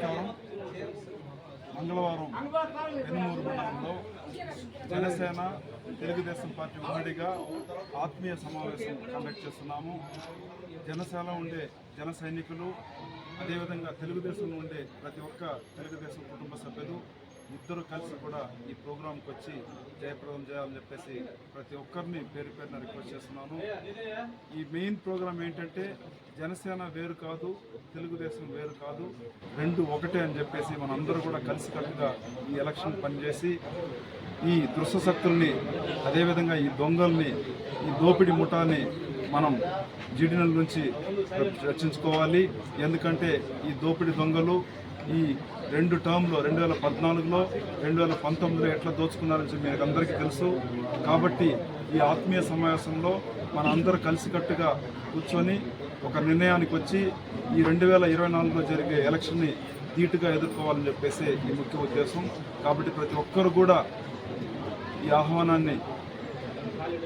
నమస్కారం. మంగళవారం పెనుమూరు మండలంలో జనసేన తెలుగుదేశం పార్టీ ఉమ్మడిగా ఆత్మీయ సమావేశం కండక్ట్ చేస్తున్నాము. జనసేన ఉండే జన సైనికులు అదేవిధంగా తెలుగుదేశం ఉండే ప్రతి ఒక్క తెలుగుదేశం కుటుంబ సభ్యులు ఇద్దరు కలిసి కూడా ఈ ప్రోగ్రాంకి వచ్చి జయప్రదం చేయాలని చెప్పేసి ప్రతి ఒక్కరిని పేరు పేరున రిక్వెస్ట్ చేస్తున్నాను. ఈ మెయిన్ ప్రోగ్రాం ఏంటంటే జనసేన వేరు కాదు తెలుగుదేశం వేరు కాదు రెండు ఒకటే అని చెప్పేసి మనందరూ కూడా కలిసికట్టుగా ఈ ఎలక్షన్ పనిచేసి ఈ దుష్టశక్తుల్ని అదేవిధంగా ఈ దొంగల్ని ఈ దోపిడి ముఠాన్ని మనం జీడినల నుంచి రక్షించుకోవాలి. ఎందుకంటే ఈ దోపిడీ దొంగలు ఈ రెండు టర్మ్లో రెండు వేల పద్నాలుగులో రెండు వేల పంతొమ్మిదిలో ఎట్లా దోచుకున్నారని చెప్పి మీకు అందరికీ తెలుసు. కాబట్టి ఈ ఆత్మీయ సమావేశంలో మన అందరూ కలిసికట్టుగా కూర్చొని ఒక నిర్ణయానికి వచ్చి ఈ రెండు వేల ఇరవై నాలుగులో జరిగే ఎలక్షన్ని ధీటుగా ఎదుర్కోవాలని చెప్పేసి ఈ ముఖ్య ఉద్దేశం. కాబట్టి ప్రతి ఒక్కరు కూడా ఈ ఆహ్వానాన్ని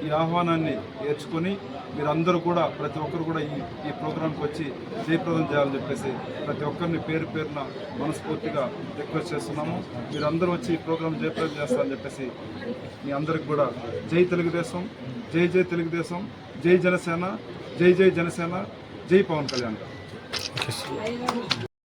ఈ ఆహ్వానాన్ని ఏర్చుకొని మీరందరూ కూడా ప్రతి ఒక్కరు కూడా ఈ ఈ ప్రోగ్రాంకి వచ్చి జయప్రదం చేయాలని చెప్పేసి ప్రతి ఒక్కరిని పేరు పేరున మనస్ఫూర్తిగా రిక్వెస్ట్ చేస్తున్నాము. మీరందరూ వచ్చి ఈ ప్రోగ్రాం జయప్రదం చేస్తారని చెప్పేసి మీ అందరికి కూడా జై తెలుగుదేశం జై జై తెలుగుదేశం జై జనసేన జై జై జనసేన జై పవన్ కళ్యాణ్